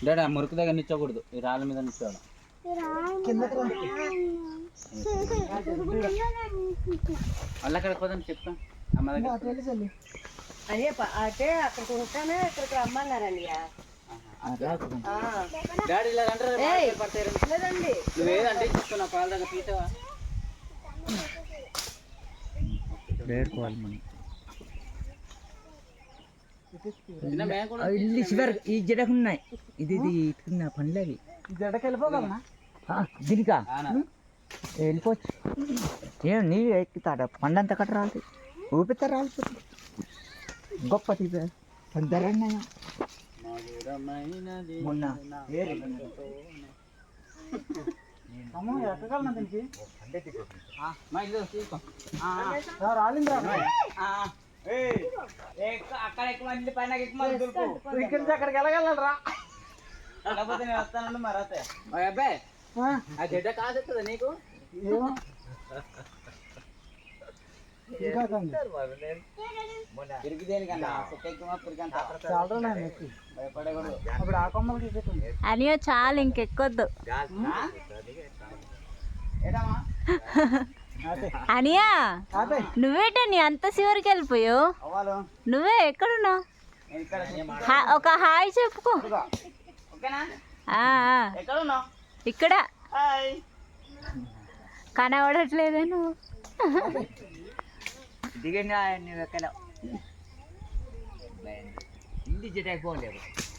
Daddy మురికి దగ్గర నిచ్చకూడదు. ఈ రాళ్ళ మీద నిచ్చోడు. మళ్ళీ అక్కడికి పోదని చెప్తాం. అమ్మ దగ్గర అదే ప- అంటే అక్కడికి ఉంటానే ఇక్కడికి రమ్మన్నారండి డాడీ ఇలా అంటారు లేదండి. నువ్వేదంటే చెప్తున్నా పాల దగ్గర తీసావా? ఇల్లు చివరి ఈ జడకు ఉన్నాయి. ఇది ఇది ఇటుకున్న పనులు అవి జడకి వెళ్ళిపోగలనా ఆ, దీనికా. వెళ్ళిపోవచ్చు. ఏం నీ ఎక్కుతాడ పండంతా కట్ట రాలి ఊపితే రాలిపోతుంది. గొప్ప తీపి ధరన్నాయా మధురమైనది మొన్న. రాలిందిరా అక్కడ ఎక్కువ మంది పైన ఎక్కువ. ఇక్కడి నుంచి అక్కడికి వెళ్ళగలరా లేకపోతే నేను వస్తానండి మరి అయితే అబ్బాయి ఆ? కాదు. నీకు సుక్క ఎక్కువ పురికంత చాలా ఇంకెక్కొద్దు? ఏటమ్మా? అనియా నువ్వేట నీ అంత చివరికి వెళ్ళిపోయావు? అవ్వాలి? నువ్వే ఎక్కడున్నావు? ఒక హాయ్ చెప్పుకో. ఇక్కడ. హాయ్. కనబడట్లేదే నువ్వు. దిగంగా నువ్వు ఎక్కడ ఇంటి పోలేవు